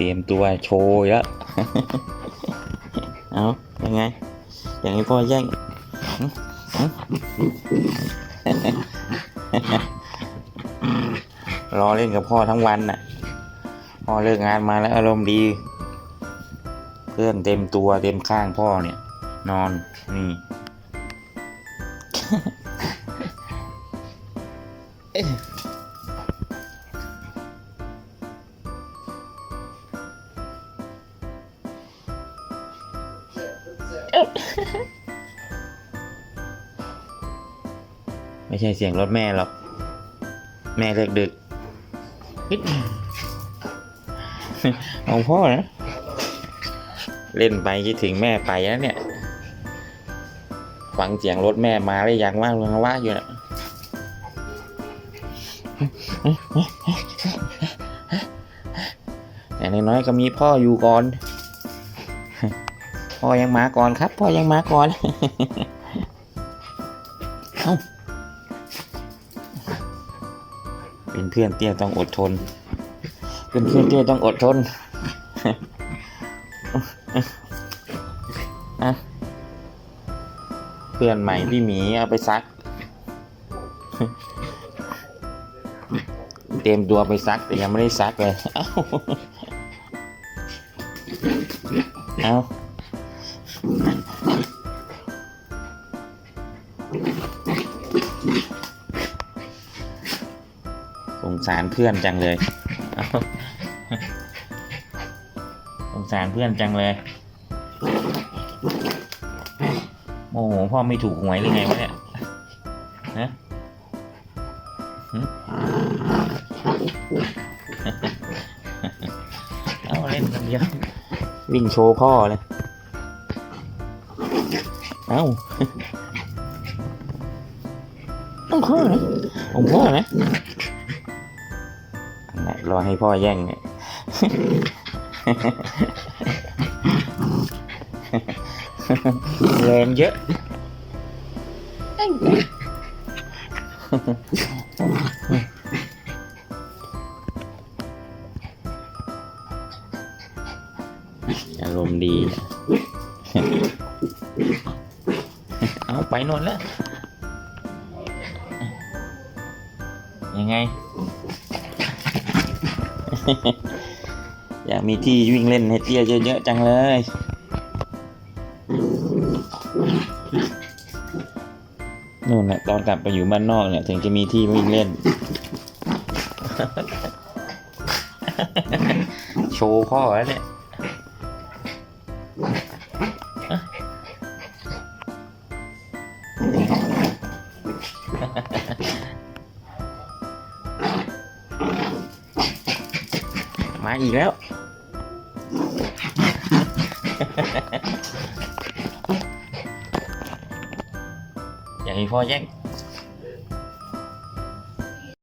เตรียมตัวโชว์อีกแล้ว เอายังไง อย่างนี้พ่อแย่งรอเล่นกับพ่อทั้งวันน่ะ พ่อเลิกงานมาแล้วอารมณ์ดี เพื่อนเต็มตัวเต็มข้างพ่อเนี่ย นอน นี่ ไม่ใช่เสียงรถแม่หรอก แม่เลิกดึกของพ่อนะ เล่นไปคิดถึงแม่ไปแล้วเนี่ย ฟังเสียงรถแม่มาเลยยังว่ายังว่าอยู่นะแต่น้อยก็มีพ่ออยู่ก่อน พ่อยังมาก่อนครับพ่อยังมาก่อน เอ้าเป็นเพื่อนเตี้ยต้องอดทน เป็นเพื่อนเตี้ยต้องอดทนนะเพื่อนใหม่พี่หมีเอาไปซัก เตรียมตัวไปซักแต่ยังไม่ได้ซักเลย เอ้า เอ้า สงสารเพื่อนจังเลยสงสารเพื่อนจังเลย โมโหพ่อไม่ถูกหวยหรือไงวะเนี่ยฮะเอาเล่นกันเยอะวิ่งโชว์พ่อเลย เอ้าของพ่อนะของพ่อนะอันไหนรอให้พ่อแย่งเนี่ยแรงเยอะอารมณ์ดีเอ ไปนอนแล้ว ยังไง อยากมีที่วิ่งเล่นให้เตี้ยเยอะๆจังเลยนู่นแหละตอนกลับไปอยู่บ้านนอกเนี่ย ถึงจะมีที่วิ่งเล่น โชว์พ่อแล้วเนี่ย มาอีกแล้วอย่าให้พ่อแย่ง